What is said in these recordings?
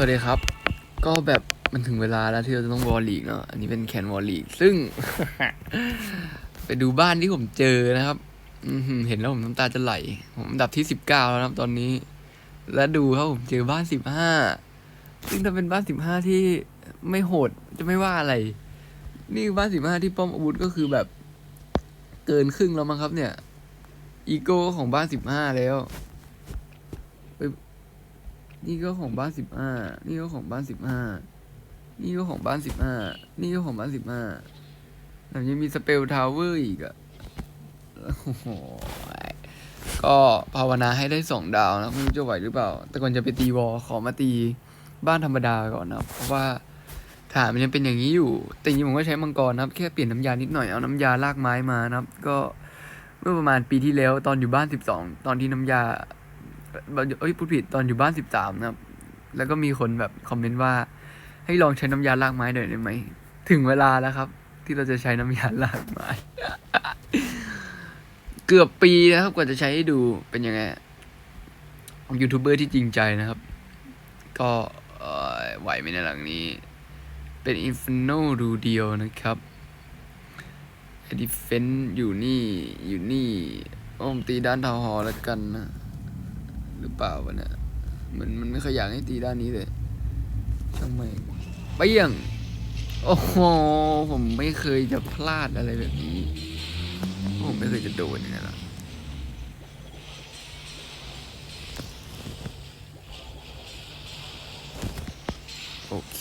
สวัสดีครับ ก็แบบมันถึงเวลาแล้วที่เราจะต้องวอลลีกเนาะ อันนี้เป็นแคนวอลลีก ซึ่ง ไปดูบ้านที่ผมเจอนะครับอืเห็นแล้วผมน้ำตาจะไหล ผมอันดับที่สิบเก้าแล้วนะครับตอนนี้ และดูครับผมเจอบ้านสิบห้า ซึ่งถ้าเป็นบ้านสิบห้าที่ไม่โหดจะไม่ว่าอะไร นี่บ้านสิบห้าที่ป้อมอาวุธก็คือแบบ เกินครึ่งแล้วมั้งครับ เนี่ย อีโก้ของบ้านสิบห้าแล้ว นี่ก็ของบ้านสิบห้านี่ก็ของบ้านสิบห้านี่ก็ของบ้านสิบห้านี่ก็ของบ้านสิบห้าแถมยังมีสเปลทาวเวอร์อีกอะโอ้โหก็ภาวนาให้ได้สองดาวนะไม่รู้จะไหวหรือเปล่า แต่ก่อนจะไปตีวอลขอมาตีบ้านธรรมดาก่อนนะเพราะว่าฐานมันยังเป็นอย่างนี้อยู่แต่จริงผมก็ใช้มังกรนะครับ แค่เปลี่ยนน้ำยานิดหน่อยเอาน้ำยาลากไม้มานะครับ ก็เมื่อประมาณปีที่แล้วตอนอยู่บ้านสิบสองตอนที่น้ำยา เอ้ยพูดผิดตอนอยู่บ้านสิบสามนะครับ แล้วก็มีคนแบบคอมเมนต์ว่า ให้ลองใช้น้ำยาลากไม้หน่อยได้ไหม ถึงเวลาแล้วครับ ที่เราจะใช้น้ำยาลากไม้ เกือบปีนะครับกว่าจะใช้ให้ดูเป็นยังไงยูทูบเบอร์ที่จริงใจนะครับ ก็ไหวไหมในหลังนี้ เป็นอินฟินโนดูเดียวนะครับดิเฟนอยู่นี่อยู่นี่ โอ้มตีด้านทาวฮอร์แล้วกันนะ หรือเปล่าวะเนี่ยมันมันไม่ขอยากให้ตีด้านนี้เลยช่าไมเปี้ยง โอ้โห ผมไม่เคยจะพลาดอะไรแบบนี้ ผมไม่เคยจะโดนอย่างนั้นหรอกโอเค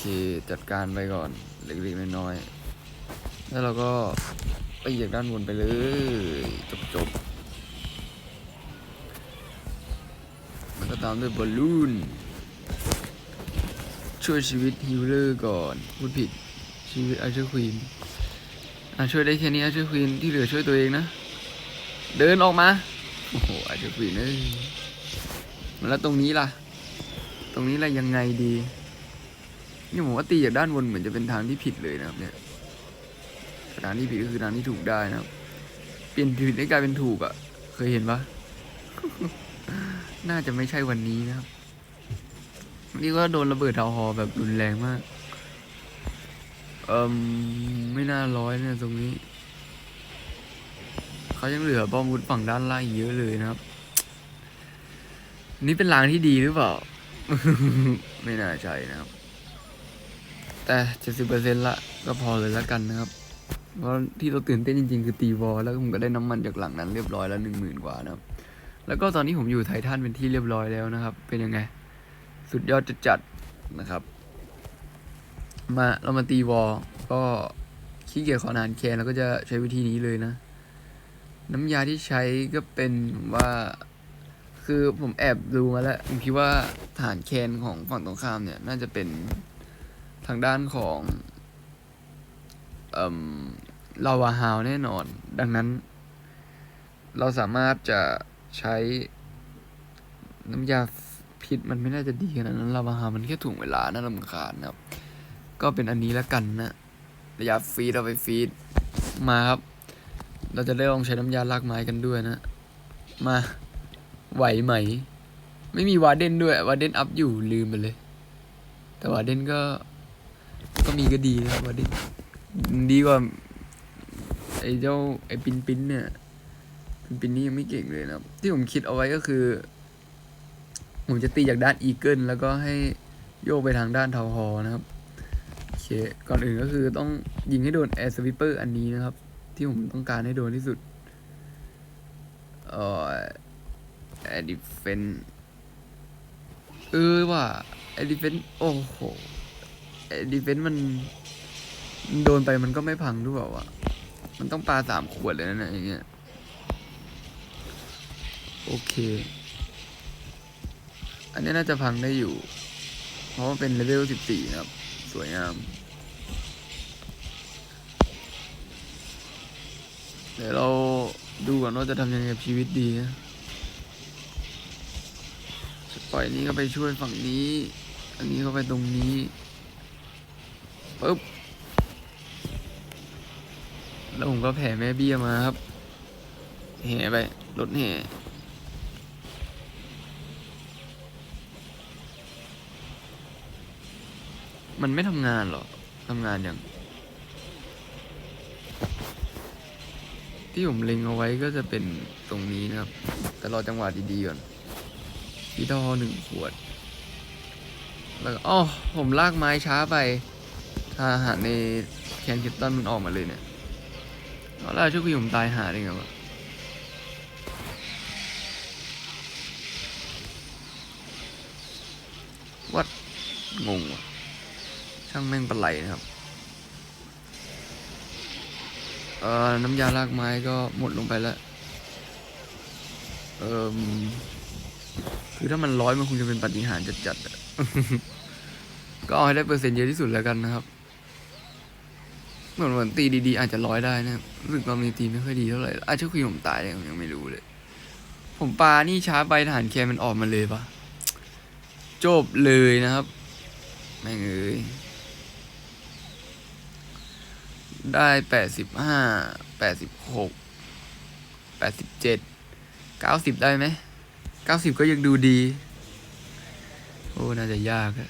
จัดการไปก่อนเล็กๆน้อยๆแล้วเราก็ไปเหยียกด้านบนไปเลย จบๆามด้วยบอลลูน ช่วยชีวิตฮิลเลอร์ก่อน พูดผิดชีวิตอาเชอร์ควีนอะช่วยได้แค่นี้อาเชอร์ควีนที่เหลือช่วยตัวเองนะ เดินออกมา โอ้โหอาเชอร์ควีนเอ้ยแล้วตรงนี้ล่ะ ตรงนี้ล่ะยังไงดี นี่ผมว่าตีจากด้านบนเหมือนจะเป็นทางที่ผิดเลยนะครับเนี่ยทางที่ผิดก็คือทางที่ถูกได้นะครับ เปลี่ยนผิดให้กลายเป็นถูกอะ่ะ เคยเห็นปะ น่าจะไม่ใช่วันนี้นะครับ นี่ก็โดนระเบิดดาวฮอแบบรุนแรงมาก เอ่มไม่น่าร้อยเนี่ยตรงนี้ เขายังเหลือป้อมวุธฝั่งด้านล่างอีกเยอะเลยนะครับ นี่เป็นลางที่ดีหรือเปล่า ไม่น่าใช่นะครับ แต่เจ็ดสิบเปอร์เซ็นละก็พอเลยละกันนะครับเพราะที่เราตื่นเต้นจริงๆ คือตีวอลแล้วผมก็ได้น้ำมันจากหลังนั้นเรียบร้อยแล้วหนึ่งหมื่นกว่านะครับ แล้วก็ตอนนี้ผมอยู่ไททันเป็นที่เรียบร้อยแล้วนะครับ เป็นยังไง สุดยอดจะจัดนะครับ มาเรามาตีวอลก็ขี้เกียจขอนานแคนแล้วก็จะใช้วิธีนี้เลยนะ น้ำยาที่ใช้ก็เป็นว่า คือผมแอบดูมาแล้วผมคิดว่าฐานแคนของฝั่งตรงข้ามเนี่ย น่าจะเป็นทางด้านของเอ่มลาวาฮาวแน่นอน ดังนั้น เราสามารถจะ ใช้ น้ำยาพิษมันไม่น่าจะดีขนาดนั้นลาวาฮามันแค่ถ่วงเวลาน่ารำคาญนะครับ ก็เป็นอันนี้แล้วกันนะระยะฟีดเอาไปฟีดมาครับ เราจะได้ลองใช้น้ำยาลากไม้กันด้วยนะ มาไหวไหม ไม่มีวาเดนด้วยวาเดนอัพอยู่ลืมไปเลย แต่วาเดนก็ ก็มีก็ดีนะครับวาเดนดีกว่าไอ้เจ้าไอ้ปินปินเนี่ย ปินปินนี่ยังไม่เก่งเลยนะครับที่ผมคิดเอาไว้ก็คือ ผมจะตีจากด้านอีเกิลแล้วก็ให้โยกไปทางด้านเทาฮอนะครับโอเคก่อนอื่นก็คือต้องยิงให้โดนแอร์สวิปเปอร์อันนี้นะครับ ที่ผมต้องการให้โดนที่สุดเอ่อแอดิเฟนเออว่าแอดิเฟนโอ้โหแอดิเฟนมันมันโดนไปมันก็ไม่พังด้วยเปล่าวะมันต้องปลาสามขวดเลยนะเนี่ยอย่างเงี้ย โอเค อันนี้น่าจะพังได้อยู่ เพราะว่าเป็นเลเวลสิบสี่นะครับ สวยงาม เดี๋ยวเราดูก่อนว่าจะทำยังไงกับชีวิตดีนะจะปล่อยนี้ก็ไปช่วยฝั่งนี้ อันนี้ก็ไปตรงนี้ปึ๊บ แล้วผมก็แผ่แม่เบี้ยมาครับ แห่ไป รถแห่ มันไม่ทำงานหรอทำงานอย่าง ที่ผมเล็งเอาไว้ก็จะเป็นตรงนี้นะครับ แต่รอจังหวะดีๆก่อนพี่ทอหนึ่งขวด แล้วก็อ๋อผมลากไม้ช้าไปถ้าหารในแคนคิตตันมันออกมาเลยเนี่ยเอาล่ะช่วยคุยผมตายหาได้ไงวะวัดงงว่ะ ช่างแม่งปลาไหลนะครับ เอ่อ น้ำยาลากไม้ก็หมดลงไปแล้ว เอ่อ คือถ้ามันร้อยมันคงจะเป็นปฏิหารจัดๆ ก็เอาให้ได้เปอร์เซ็นต์เยอะที่สุดแล้วกันนะครับ เหมือนเหมือนตีดีๆ อาจจะร้อยได้นะรู้สึกตอนนี้ตีไม่ค่อยดีเท่าไหร่ อาจจะคุยผมตายเลยผมยังไม่รู้เลย ผมปานี่ช้าไปทหารแคมันออกมาเลยปะจบเลยนะครับ แม่งเอ้ย ได้แปดสิบห้าแปดสิบหกแปดสิบเจ็ดเก้าสิบได้ไหมเก้าสิบก็ยังดูดี โอ้ น่าจะยากอะ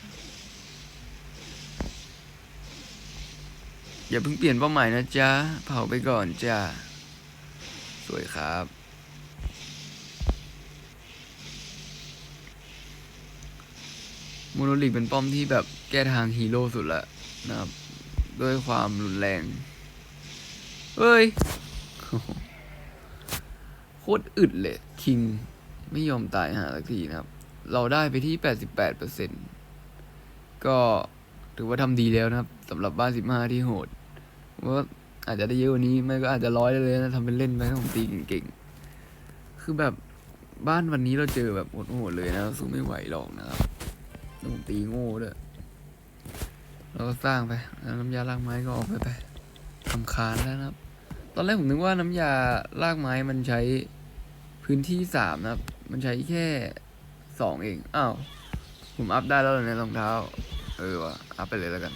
อย่าเพิ่งเปลี่ยนเป้าหมายนะจ๊ะ เผาไปก่อนจ้าสวยครับ โมโนลิกเป็นป้อมที่แบบแก้ทางฮีโร่สุดละนะครับ ด้วยความรุนแรง เฮ้ย โคตรอึดเลย คิง ไม่ยอมตายหาสักทีนะครับ เราได้ไปที่ 88%ก็ถือว่าทำดีแล้วนะครับสำหรับบ้าน 15 ที่โหดว่าอาจจะได้เยอะกว่านี้ไม่ก็อาจจะร้อยได้เลยนะทำเป็นเล่นไปถ้าผมตีเก่งๆ คือแบบบ้านวันนี้เราเจอแบบโหดๆเลยนะสู้ไม่ไหวหรอกนะครับแล้วผมตีโง่ด้วย เราก็สร้างไปน้ำยาลากไม้ก็ออกไปไปทำคานแล้วนะครับ ตอนแรกผมนึกว่าน้ำยาลากไม้มันใช้พื้นที่สามนะครับ มันใช้แค่สองเอง อ้าว ผมอัพได้แล้วในรองเท้า เออวะอัพไปเลยแล้วกัน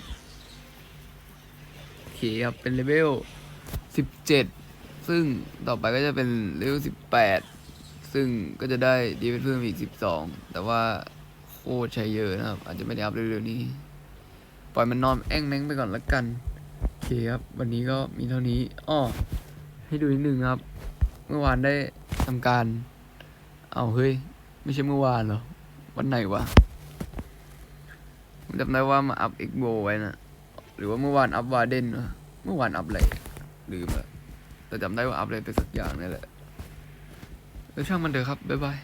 โอเคครับ เป็นเลเวลสิบเจ็ดซึ่งต่อไปก็จะเป็นเลเวลสิบแปดซึ่งก็จะได้ดีเพิ่มอีกสิบสองแต่ว่าโคตรใช้เยอะนะครับ อาจจะไม่ได้อัพเร็วๆนี้ ปล่อยมันนอนแอ้งแม้งไปก่อนละกันโอเคครับ วันนี้ก็มีเท่านี้อ้อให้ดูนิดนึงครับ เมื่อวานได้ทำการ เอาเฮ้ย ไม่ใช่เมื่อวานเหรอ วันไหนวะจำได้ว่ามาอัพเอ็กโบไว้นะหรือว่าเมื่อวานอัพวาเดนเมื่อวานอัพอะไรลืมละแต่จำได้ว่าอัพอะไรไปสักอย่างนี่แหละแล้วช่างมันเถอะครับ บ๊ายบาย